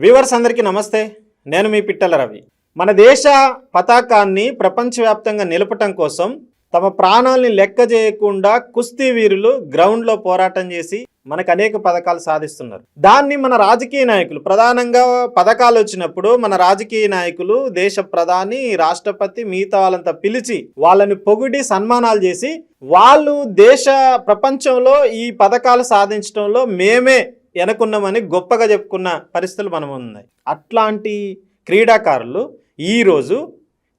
Viewers అందరికీ నమస్తే. నేను మీ పిట్టల రవి. మన దేశ పతాకాన్ని ప్రపంచవ్యాప్తంగా నిలపటం కోసం తమ ప్రాణాల్ని లెక్క చేయకుండా కుస్తీ వీరులు గ్రౌండ్లో పోరాటం చేసి మనకు అనేక పథకాలు సాధిస్తున్నారు. దాన్ని మన రాజకీయ నాయకులు ప్రధానంగా పథకాలు వచ్చినప్పుడు మన రాజకీయ నాయకులు దేశ ప్రధాని రాష్ట్రపతి మిగతా వాళ్ళంతా పిలిచి వాళ్ళని పొగిడి సన్మానాలు చేసి వాళ్ళు దేశ ప్రపంచంలో ఈ పథకాలు సాధించడంలో మేమే వెనకున్నామని గొప్పగా చెప్పుకున్న పరిస్థితులు మనం ఉన్నాయి. అట్లాంటి క్రీడాకారులు ఈరోజు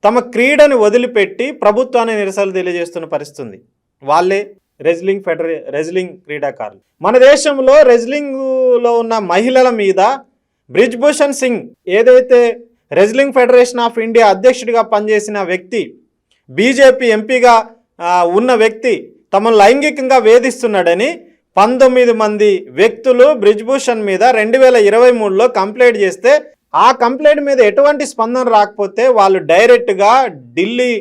తమ క్రీడను వదిలిపెట్టి ప్రభుత్వాన్ని నిరసనలు తెలియజేస్తున్న పరిస్థితి ఉంది. వాళ్ళే రెజ్లింగ్ ఫెడరే రెజ్లింగ్ క్రీడాకారులు. మన దేశంలో రెజ్లింగ్లో ఉన్న మహిళల మీద బ్రిజ్భూషణ్ సింగ్ ఏదైతే రెజ్లింగ్ ఫెడరేషన్ ఆఫ్ ఇండియా అధ్యక్షుడిగా పనిచేసిన వ్యక్తి బీజేపీ ఎంపీగా ఉన్న వ్యక్తి తమను లైంగికంగా వేధిస్తున్నాడని పంతొమ్మిది మంది వ్యక్తులు బ్రిజ్భూషణ్ మీద రెండు వేల ఇరవై మూడులో కంప్లైంట్ చేస్తే ఆ కంప్లైంట్ మీద ఎటువంటి స్పందన రాకపోతే వాళ్ళు డైరెక్ట్గా ఢిల్లీ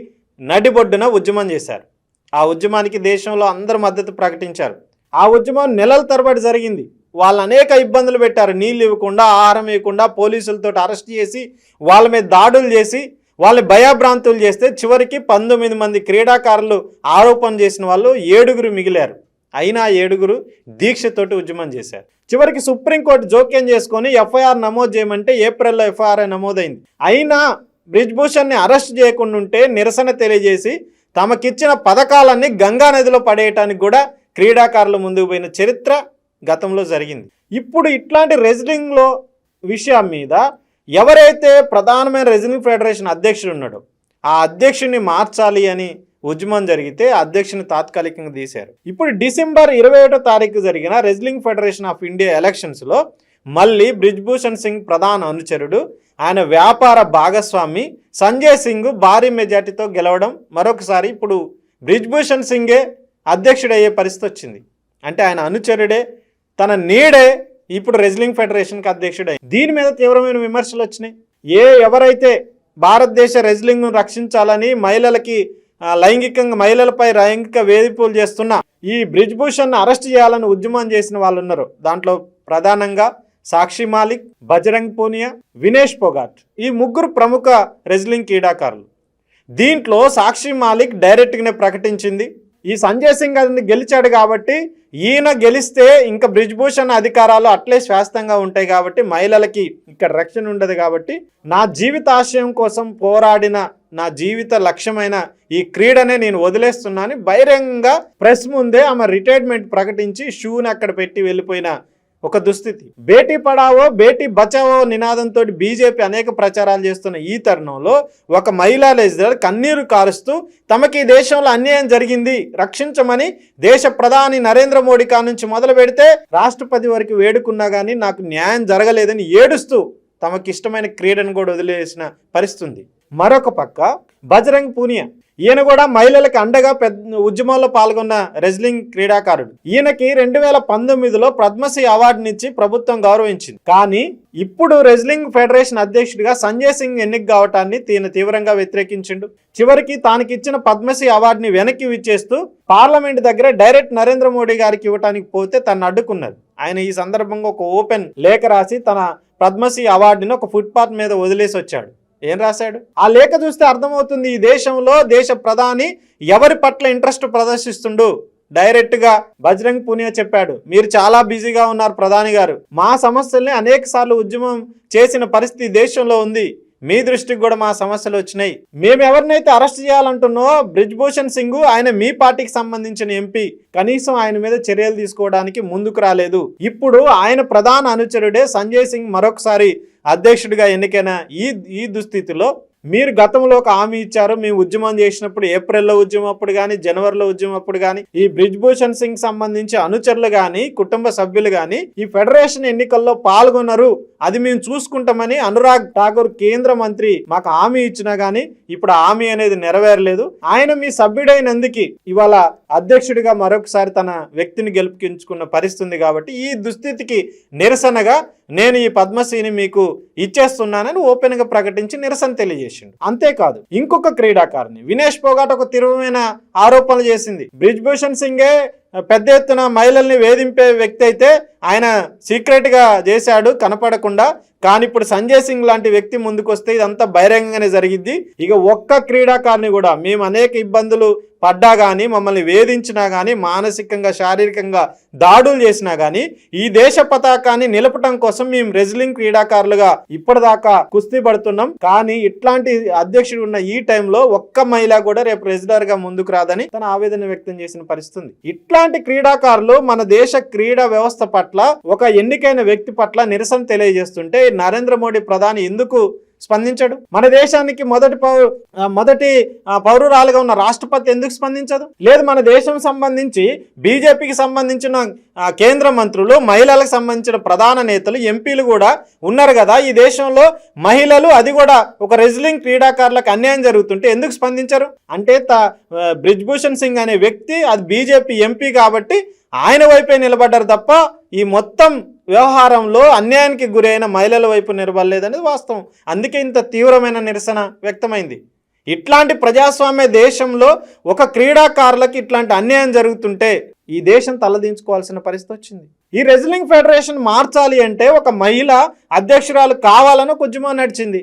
నడిబొడ్డున ఉద్యమం చేశారు. ఆ ఉద్యమానికి దేశంలో అందరు మద్దతు ప్రకటించారు. ఆ ఉద్యమం నెలల తరబడి జరిగింది. వాళ్ళు అనేక ఇబ్బందులు పెట్టారు. నీళ్ళు ఇవ్వకుండా ఆహారం ఇవ్వకుండా పోలీసులతో అరెస్ట్ చేసి వాళ్ళ మీద దాడులు చేసి వాళ్ళని భయాభ్రాంతులు చేస్తే చివరికి పంతొమ్మిది మంది క్రీడాకారులు ఆరోపణ చేసిన వాళ్ళు ఏడుగురు మిగిలారు. అయినా ఏడుగురు దీక్షతోటి ఉద్యమం చేశారు. చివరికి సుప్రీంకోర్టు జోక్యం చేసుకొని ఎఫ్ఐఆర్ నమోదు చేయమంటే ఏప్రిల్లో ఎఫ్ఐఆర్ నమోదైంది. అయినా బ్రిజ్భూషణ్ని అరెస్ట్ చేయకుండా ఉంటే నిరసన తెలియజేసి తమకిచ్చిన పథకాలన్నీ గంగా నదిలో పడేయటానికి కూడా క్రీడాకారులు ముందుకు పోయిన చరిత్ర గతంలో జరిగింది. ఇప్పుడు ఇట్లాంటి రెజ్లింగ్లో విషయం మీద ఎవరైతే ప్రధానమైన రెజ్లింగ్ ఫెడరేషన్ అధ్యక్షుడు ఉన్నాడో ఆ అధ్యక్షుడిని మార్చాలి అని ఉద్యమం జరిగితే అధ్యక్షుని తాత్కాలికంగా తీశారు. ఇప్పుడు డిసెంబర్ ఇరవై ఒకటో తారీఖు జరిగిన రెజ్లింగ్ ఫెడరేషన్ ఆఫ్ ఇండియా ఎలక్షన్స్లో మళ్ళీ బ్రిజ్భూషణ్ సింగ్ ప్రధాన అనుచరుడు ఆయన వ్యాపార భాగస్వామి సంజయ్ సింగ్ భారీ మెజార్టీతో గెలవడం మరొకసారి ఇప్పుడు బ్రిజ్భూషణ్ సింగే అధ్యక్షుడయ్యే పరిస్థితి వచ్చింది. అంటే ఆయన అనుచరుడే తన నీడే ఇప్పుడు రెజ్లింగ్ ఫెడరేషన్కి అధ్యక్షుడై దీని మీద తీవ్రమైన విమర్శలు వచ్చినాయి. ఏ ఎవరైతే భారతదేశ రెజ్లింగ్ను రక్షించాలని మహిళలకి లైంగికంగా మహిళలపై లైంగిక వేధింపులు చేస్తున్న ఈ బ్రిజ్భూషణ్ అరెస్ట్ చేయాలని ఉద్యమం చేసిన వాళ్ళు ఉన్నారు దాంట్లో ప్రధానంగా సాక్షి మాలిక్ బజరంగ్ పూనియా వినేష్ పొగాట్. ఈ ముగ్గురు ప్రముఖ రెజ్లింగ్ క్రీడాకారులు. దీంట్లో సాక్షి మాలిక్ డైరెక్ట్గానే ప్రకటించింది. ఈ సంజయ్ సింగ్ అది గెలిచాడు కాబట్టి ఈయన గెలిస్తే ఇంకా బ్రిజ్భూషణ్ అధికారాలు అట్లే శాస్త్రంగా ఉంటాయి కాబట్టి మహిళలకి ఇక్కడ రక్షణ ఉండదు కాబట్టి నా జీవిత ఆశయం కోసం పోరాడిన నా జీవిత లక్ష్యమైన ఈ క్రీడనే నేను వదిలేస్తున్నాను బహిరంగంగా ప్రెస్ ముందే ఆమె రిటైర్మెంట్ ప్రకటించి షూని అక్కడ పెట్టి వెళ్ళిపోయిన ఒక దుస్థితి. బేటీ పడావో బేటీ బచావో నినాదంతో బీజేపీ అనేక ప్రచారాలు చేస్తున్న ఈ తరుణంలో ఒక మహిళా లెజిస్టర్ కన్నీరు కారుస్తూ తమకి ఈ దేశంలో అన్యాయం జరిగింది రక్షించమని దేశ ప్రధాని నరేంద్ర మోడీ కా నుంచి మొదలు పెడితే రాష్ట్రపతి వరకు వేడుకున్నా కానీ నాకు న్యాయం జరగలేదని ఏడుస్తూ తమకి ఇష్టమైన క్రీడను కూడా వదిలేసిన పరిస్థితి మరొక పక్క బజరంగ్ పూనియా ఈయన కూడా మహిళలకు అండగా పెద్ద ఉద్యమంలో పాల్గొన్న రెజ్లింగ్ క్రీడాకారుడు. ఈయనకి రెండు వేల పంతొమ్మిదిలో పద్మశ్రీ అవార్డునిచ్చి ప్రభుత్వం గౌరవించింది. కానీ ఇప్పుడు రెజ్లింగ్ ఫెడరేషన్ అధ్యక్షుడిగా సంజయ్ సింగ్ ఎన్నిక కావటాన్ని ఈయన తీవ్రంగా వ్యతిరేకించిండు. చివరికి తానకిచ్చిన పద్మశ్రీ అవార్డుని వెనక్కి విచ్చేస్తూ పార్లమెంట్ దగ్గర డైరెక్ట్ నరేంద్ర మోడీ గారికి ఇవ్వటానికి పోతే తను అడ్డుకున్నది ఆయన ఈ సందర్భంగా ఒక ఓపెన్ లేఖ రాసి తన పద్మశ్రీ అవార్డుని ఒక ఫుట్పాత్ మీద వదిలేసి వచ్చాడు ఏం రాశాడు? ఆ లేఖ చూస్తే అర్థమవుతుంది ఈ దేశంలో దేశ ప్రధాని ఎవరి పట్ల ఇంట్రెస్ట్ ప్రదర్శిస్తుండు? డైరెక్ట్గా బజరంగ్ పూనియా చెప్పాడు మీరు చాలా బిజీగా ఉన్నారు ప్రధాని గారు. మా సమస్యల్ని అనేక సార్లు ఉద్యమం చేసిన పరిస్థితి దేశంలో ఉంది. మీ దృష్టికి కూడా మా సమస్యలు వచ్చినాయి. మేము ఎవరినైతే అరెస్ట్ చేయాలంటున్నో బ్రిజ్భూషణ్ సింగ్ ఆయన మీ పార్టీకి సంబంధించిన ఎంపీ. కనీసం ఆయన మీద చర్యలు తీసుకోవడానికి ముందుకు రాలేదు. ఇప్పుడు ఆయన ప్రధాన అనుచరుడే సంజయ్ సింగ్ మరొకసారి అధ్యక్షుడిగా ఎన్నికైన ఈ ఈ దుస్థితిలో మీరు గతంలో ఒక హామీ ఇచ్చారు మేము ఉద్యమం చేసినప్పుడు ఏప్రిల్లో ఉద్యమం అప్పుడు కానీ జనవరిలో ఉద్యమం అప్పుడు కానీ ఈ బ్రిజ్భూషణ్ సింగ్ సంబంధించి అనుచరులు కానీ కుటుంబ సభ్యులు కానీ ఈ ఫెడరేషన్ ఎన్నికల్లో పాల్గొన్నారు. అది మేము చూసుకుంటామని అనురాగ్ ఠాకూర్ కేంద్ర మంత్రి మాకు హామీ ఇచ్చినా గానీ ఇప్పుడు హామీ అనేది నెరవేరలేదు. ఆయన మీ సభ్యుడైనందుకు ఇవాళ అధ్యక్షుడిగా మరొకసారి తన వ్యక్తిని గెలుపుకించుకున్న పరిస్థితి ఉంది కాబట్టి ఈ దుస్థితికి నిరసనగా నేను ఈ పద్మశ్రీని మీకు ఇచ్చేస్తున్నానని ఓపెన్గా ప్రకటించి నిరసన తెలియజేసిండు. అంతేకాదు ఇంకొక క్రీడాకారిణి వినేష్ పోగాట్ ఒక తీవ్రమైన ఆరోపణలు చేసింది. బ్రిజ్భూషణ్ సింగే పెద్ద ఎత్తున మహిళల్ని వేధింపే వ్యక్తి అయితే ఆయన సీక్రెట్గా చేశాడు కనపడకుండా. కానీ ఇప్పుడు సంజయ్ సింగ్ లాంటి వ్యక్తి ముందుకొస్తే ఇదంతా బహిరంగంగానే జరిగిద్ది. ఇక ఒక్క క్రీడాకారుని కూడా మేము అనేక ఇబ్బందులు పడ్డా కానీ మమ్మల్ని వేధించినా కానీ మానసికంగా శారీరకంగా దాడులు చేసినా కానీ ఈ దేశ పతాకాన్ని నిలపటం కోసం మేము రెజ్లింగ్ క్రీడాకారులుగా ఇప్పటిదాకా కుస్తీ పడుతున్నాం. కానీ ఇట్లాంటి అధ్యక్షుడు ఉన్న ఈ టైంలో ఒక్క మహిళ కూడా రేపు రెజ్లర్గా ముందుకు రాదని తన ఆవేదన వ్యక్తం చేసిన పరిస్థితి ఇట్లాంటి క్రీడాకారులు మన దేశ క్రీడా వ్యవస్థ పట్ల పట్ల ఒక ఎన్నికైన వ్యక్తి పట్ల నిరసన తెలియజేస్తుంటే నరేంద్ర మోడీ ప్రధాని ఎందుకు స్పందించడు? మన దేశానికి మొదటి పౌ మొదటి పౌరురాలుగా ఉన్న రాష్ట్రపతి ఎందుకు స్పందించదు? లేదు మన దేశం సంబంధించి బీజేపీకి సంబంధించిన కేంద్ర మంత్రులు మహిళలకు సంబంధించిన ప్రధాన నేతలు ఎంపీలు కూడా ఉన్నారు కదా. ఈ దేశంలో మహిళలు అది కూడా ఒక రెజ్లింగ్ క్రీడాకారులకు అన్యాయం జరుగుతుంటే ఎందుకు స్పందించరు? అంటే త బ్రిజ్భూషణ్ సింగ్ అనే వ్యక్తి అది బీజేపీ ఎంపీ కాబట్టి ఆయన వైపే నిలబడ్డారు తప్ప ఈ మొత్తం వ్యవహారంలో అన్యాయానికి గురైన మహిళల వైపు నిలబడలేదనేది వాస్తవం. అందుకే ఇంత తీవ్రమైన నిరసన వ్యక్తమైంది. ఇట్లాంటి ప్రజాస్వామ్య దేశంలో ఒక క్రీడాకారులకు ఇట్లాంటి అన్యాయం జరుగుతుంటే ఈ దేశం తలదించుకోవాల్సిన పరిస్థితి వచ్చింది. ఈ రెజ్లింగ్ ఫెడరేషన్ మార్చాలి అంటే ఒక మహిళ అధ్యక్షురాలు కావాలని ఒక ఉద్యమం నడిచింది.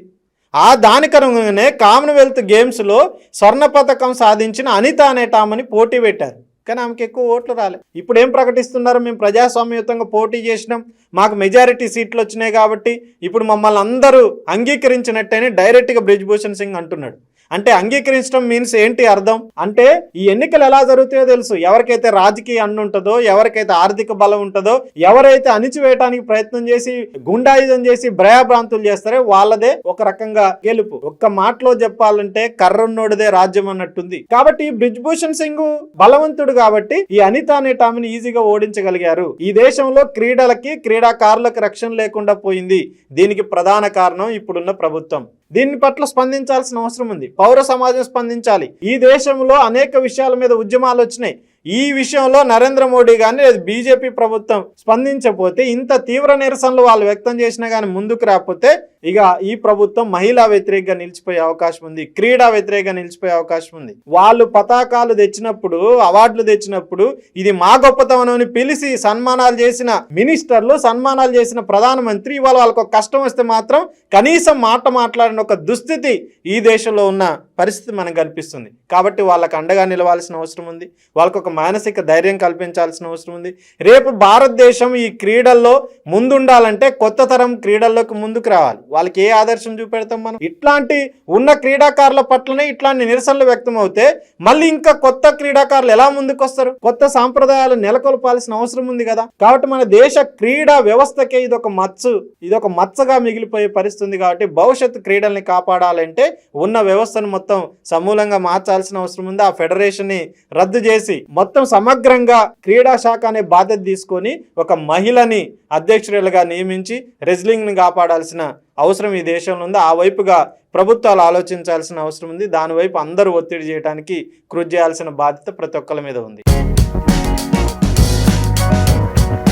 ఆ దానికరంగానే కామన్వెల్త్ గేమ్స్లో స్వర్ణ పథకం సాధించిన అనిత అనేటామని పోటీ పెట్టారు. కానీ ఆమెకి ఎక్కువ ఓట్లు రాలే. ఇప్పుడు ఏం ప్రకటిస్తున్నారు? మేము ప్రజాస్వామ్యయుతంగా పోటీ చేసినాం. మాకు మెజారిటీ సీట్లు వచ్చినాయి కాబట్టి ఇప్పుడు మమ్మల్ని అందరూ అంగీకరించినట్టేనే డైరెక్ట్గా బ్రిజ్భూషణ్ సింగ్ అంటున్నాడు. అంటే అంగీకరించడం మీన్స్ ఏంటి అర్థం? అంటే ఈ ఎన్నికలు ఎలా జరుగుతాయో తెలుసు. ఎవరికైతే రాజకీయ అన్ను ఉంటుందో ఎవరికైతే ఆర్థిక బలం ఉంటుందో ఎవరైతే అణిచివేయడానికి ప్రయత్నం చేసి గుండాయుధం చేసి భయభ్రాంతులు చేస్తారో వాళ్ళదే ఒక రకంగా గెలుపు. ఒక్క మాటలో చెప్పాలంటే కర్రన్నోడిదే రాజ్యం అన్నట్టుంది. కాబట్టి బ్రిజ్భూషణ్ సింగ్ బలవంతుడు కాబట్టి ఈ అనిత అనే టామిని ఈజీగా ఓడించగలిగారు. ఈ దేశంలో క్రీడలకి క్రీడాకారులకు రక్షణ లేకుండా పోయింది. దీనికి ప్రధాన కారణం ఇప్పుడున్న ప్రభుత్వం. దీని పట్ల స్పందించాల్సిన అవసరం ఉంది. పౌర సమాజం స్పందించాలి. ఈ దేశంలో అనేక విషయాల మీద ఉద్యమాలు వచ్చినాయి. ఈ విషయంలో నరేంద్ర మోడీ కానీ బీజేపీ ప్రభుత్వం స్పందించకపోతే ఇంత తీవ్ర నిరసనలు వాళ్ళు వ్యక్తం చేసినా కానీ ముందుకు రాకపోతే ఇక ఈ ప్రభుత్వం మహిళా వ్యతిరేకంగా నిలిచిపోయే అవకాశం ఉంది క్రీడా వ్యతిరేకంగా నిలిచిపోయే అవకాశం ఉంది. వాళ్ళు పతాకాలు తెచ్చినప్పుడు అవార్డులు తెచ్చినప్పుడు ఇది మా గొప్పతనం అని పిలిచి సన్మానాలు చేసిన మినిస్టర్లు సన్మానాలు చేసిన ప్రధానమంత్రి ఇవాళ వాళ్ళకు కష్టం వస్తే మాత్రం కనీసం మాట మాట్లాడిన ఒక దుస్థితి ఈ దేశంలో ఉన్న పరిస్థితి మనకు కనిపిస్తుంది. కాబట్టి వాళ్ళకు అండగా నిలవాల్సిన అవసరం ఉంది. వాళ్ళకు ఒక మానసిక ధైర్యం కల్పించాల్సిన అవసరం ఉంది. రేపు భారతదేశం ఈ క్రీడల్లో ముందుండాలంటే కొత్త తరం క్రీడల్లోకి ముందుకు రావాలి. వాళ్ళకి ఏ ఆదర్శం చూపెడతాం మనం? ఇట్లాంటి ఉన్న క్రీడాకారుల పట్లనే ఇట్లాంటి నిరసనలు వ్యక్తం అవుతే మళ్ళీ ఇంకా కొత్త క్రీడాకారులు ఎలా ముందుకు వస్తారు కొత్త సాంప్రదాయాలు నెలకొల్పాల్సిన అవసరం ఉంది కదా? కాబట్టి మన దేశ క్రీడా వ్యవస్థకే ఇది ఒక మచ్చు ఇది ఒక మచ్చగా మిగిలిపోయే పరిస్థితి ఉంది కాబట్టి భవిష్యత్తు క్రీడల్ని కాపాడాలంటే ఉన్న వ్యవస్థను మొత్తం సమూలంగా మార్చాల్సిన అవసరం ఉంది. ఆ ఫెడరేషన్ని రద్దు చేసి మొత్తం సమగ్రంగా క్రీడా శాఖ అనే బాధ్యత తీసుకొని ఒక మహిళని అధ్యక్షురాలుగా నియమించి రెజ్లింగ్ని కాపాడాల్సిన అవసరం ఈ దేశంలో ఉంది. ఆ వైపుగా ప్రభుత్వాలు ఆలోచించాల్సిన అవసరం ఉంది. దాని వైపు అందరూ ఒత్తిడి చేయడానికి కృషి చేయాల్సిన బాధ్యత ప్రతి ఒక్కరి మీద ఉంది.